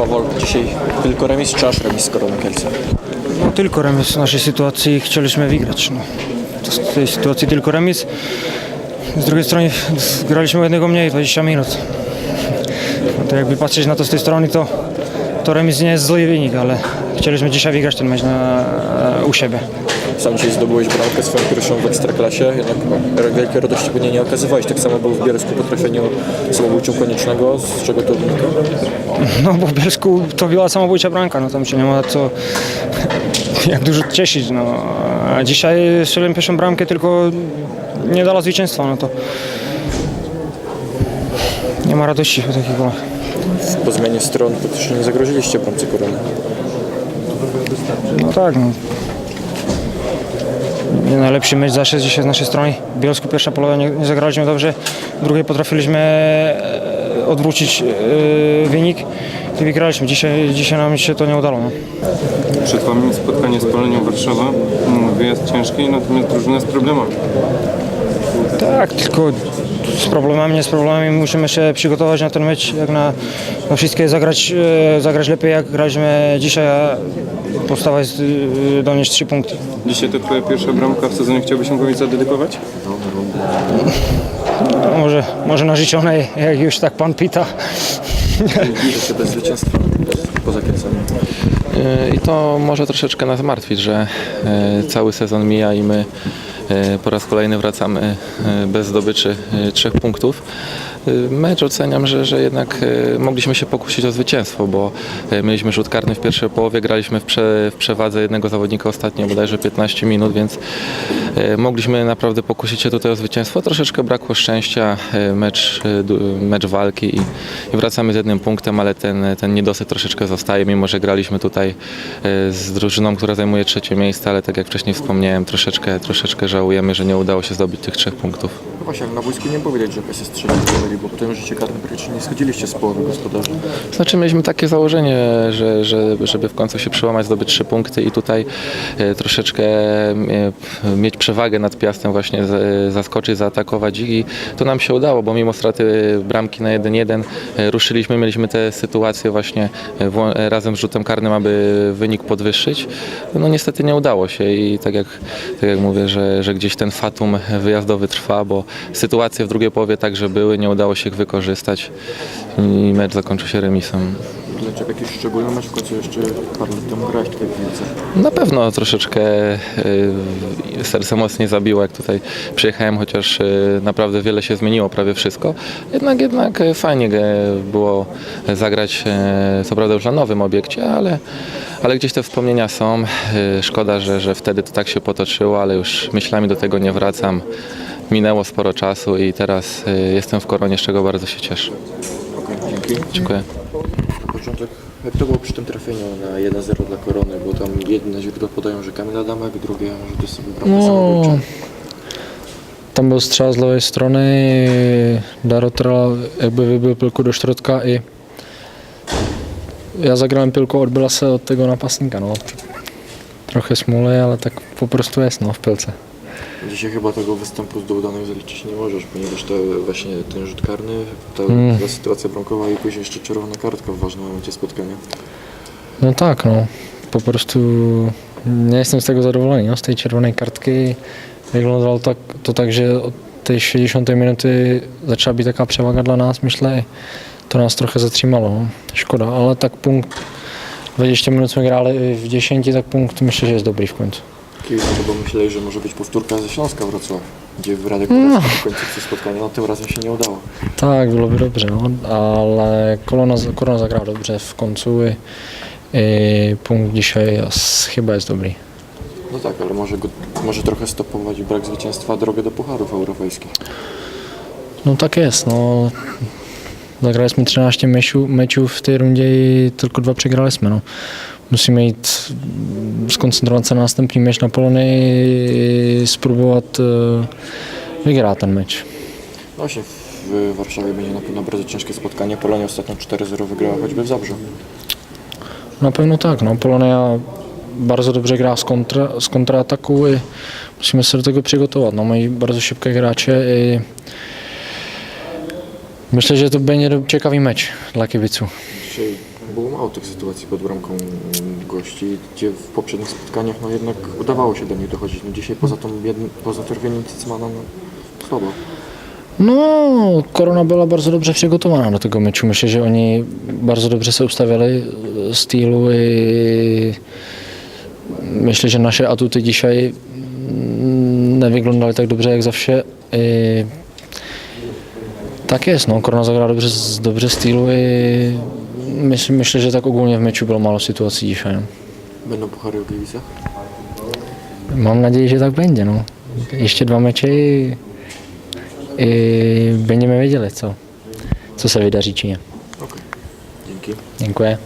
Pawol, dzisiaj tylko remis czy aż remis z Koroną Kielce? No, tylko remis w naszej sytuacji chcieliśmy wygrać. No. Z tej sytuacji tylko remis. Z drugiej strony graliśmy jednego mniej, 20 minut. No to jakby patrzeć na to z tej strony, to, to remis nie jest zły wynik, ale chcieliśmy dzisiaj wygrać ten mecz na, u siebie. Sam dzisiaj zdobyłeś bramkę swoją pierwszą w Ekstraklasie, jednak wielkie radości pewnie nie okazywałeś. Tak samo był w Bielsku po trafieniu samobójczą koniecznego. Z czego to wynika? No bo w Bielsku to była samobójcza bramka, no tam się nie ma co jak dużo cieszyć. No. A dzisiaj strzeliłem pierwszą bramkę, tylko nie dała zwycięstwa, no to nie ma radości po takich golach. Po zmianie stron praktycznie nie zagroziliście bramce Korony. No tak, no. Nie najlepszy mecz zawsze dzisiaj z naszej strony. W Bielsku pierwsza połowa nie, nie zagraliśmy dobrze, w drugiej potrafiliśmy odwrócić e, wynik i wygraliśmy. Dzisiaj, dzisiaj nam się to nie udało. No. Przed Wami spotkanie z Polonią Warszawa. Wyjazd ciężki, natomiast drużyna z problemami. Tak, tylko z problemami, nie z problemami musimy się przygotować na ten mecz, jak na, na wszystkie zagrać, e, zagrać lepiej jak graliśmy dzisiaj, a postawa jest e, donieść trzy punkty. Dzisiaj to Twoja pierwsza bramka w sezonie. Chciałbyś ją komuś zadedykować? Może, narzeczonej, jak już tak pan pyta. Bliżej się bez zwycięstwa poza Kielcami. I to może troszeczkę nas martwić, że e, cały sezon mija i my e, po raz kolejny wracamy e, bez zdobyczy e, trzech punktów. E, Mecz oceniam, że, że jednak e, mogliśmy się pokusić o zwycięstwo, bo e, mieliśmy rzut karny w pierwszej połowie, graliśmy w, prze, w przewadze jednego zawodnika ostatnio bodajże 15 minut, więc e, mogliśmy naprawdę pokusić się tutaj o zwycięstwo. Troszeczkę brakło szczęścia, e, mecz, e, mecz walki i, i wracamy z jednym punktem, ale ten, ten niedosyt troszeczkę zostaje, mimo że graliśmy tutaj e, z drużyną, która zajmuje trzecie miejsce, ale tak jak wcześniej wspomniałem, troszeczkę, troszeczkę żałujemy, że nie udało się zdobyć tych trzech punktów. Ale na boisku nie było że strzelić powoli, bo potem życie karne praktycznie nie schodziliście z połowy gospodarzy. Znaczy mieliśmy takie założenie, że, że, żeby w końcu się przełamać, zdobyć trzy punkty i tutaj e, troszeczkę e, mieć przewagę nad Piastem, właśnie z, zaskoczyć, zaatakować i to nam się udało, bo mimo straty bramki na 1-1 e, ruszyliśmy, mieliśmy te sytuacje właśnie e, e, razem z rzutem karnym, aby wynik podwyższyć. No niestety nie udało się i tak jak, tak jak mówię, że, że gdzieś ten fatum wyjazdowy trwa, bo sytuacje w drugiej połowie także były, nie udało się ich wykorzystać i mecz zakończył się remisem. Ciebie jakiś szczególny mecz w końcu jeszcze parę lat temu grałeś tutaj w Kielcach. Na pewno troszeczkę y, serce mocniej zabiło, jak tutaj przyjechałem, chociaż y, naprawdę wiele się zmieniło, prawie wszystko. Jednak, jednak fajnie y, było zagrać, y, co prawda już na nowym obiekcie, ale, ale gdzieś te wspomnienia są. Y, Szkoda, że, że wtedy to tak się potoczyło, ale już myślami do tego nie wracam. Minęło sporo czasu i teraz y, jestem w koronie, z czego bardzo się cieszę. Dzięki. Dziękuję. Na początek, jak to było przy tym trafieniu na 1-0 dla Korony, bo tam jedne źródła podają, że Kamil Adamek, drugie, że to sobie bramkę No, tam byl střel z levé strany, Darotra jakby vybil pilku do štrotka i já zagrałem pilku, odbyla se od tego napastníka, no. Trochę smůly, ale tak po prostu jest, no, w pilce. Dzisiaj chyba tego występu z Dołdanem zaliczyć nie możesz, ponieważ to właśnie ten rzut karny, ta, Mm. ta sytuacja bramkowa i później jeszcze czerwona kartka w ważnym momencie spotkania. No tak, no. Po prostu nie jestem z tego zadowolony, no, z tej červené kartky. Vyglądało tak, to tak, že od tej 60. minuty začala být taká převaga dla nás, myślę. To nás trochę zatrzymalo, no. Škoda, ale tak punkt 20 minut jsme hráli v 10, tak punkt myślę, że jest dobry w końcu. Kibice chyba myśleli, że może być powtórka ze Śląska Wrocław, gdzie w Radek No. w końcówce spotkania, no tym razem się nie udało. Tak, bylo by dobře, no. ale Korona, Korona zagrál dobře v koncu i, i punkt dzisiaj chyba jest dobry. No tak, ale może, go, może trochę stopować brak zwycięstwa drogę do pucharów europejskich. No tak jest, no. Zagrali jsme 13 mečů, mečů v té rundě i tylko dva přegrali jsme, no. Musíme jít, skoncentrovat se na następný meč na Polony spróbować e, wygrać ten mecz. No właśnie, w Warszawie będzie na pewno bardzo ciężkie spotkanie. Polonia ostatnio 4-0 wygrała choćby w Zabrzu. Na pewno tak, no. Polonia bardzo dobrze gra z, kontra, z kontrataku i musíme se do tego przygotować. No, mají bardzo szybkie gracze i myślę, że to będzie ciekawy mecz dla kibiców. Dzisiaj było mało tych sytuacji pod bramką gości, gdzie w poprzednich spotkaniach no jednak udawało się do nich dochodzić. No dzisiaj poza, tą jednym, poza trwieniem Cicmana no, słabo. No, Korona była bardzo dobrze przygotowana do tego meczu. Myślę, że oni bardzo dobrze się ustawiali stylu i myślę, że nasze atuty dzisiaj mm, nie wyglądały tak dobrze jak zawsze. I tak jest, no, Korona zagrała dobrze, dobrze stylu i myśl, myślę, że tak ogólnie w meczu było mało sytuacji dzisiaj. no. Będą puchary w Gliwicach? Mam nadzieję, że tak będzie. No. Jeszcze dwa mecze i, i będziemy wiedzieli, co, co się wydarzy, czy nie. Okej, dzięki. Dziękuję.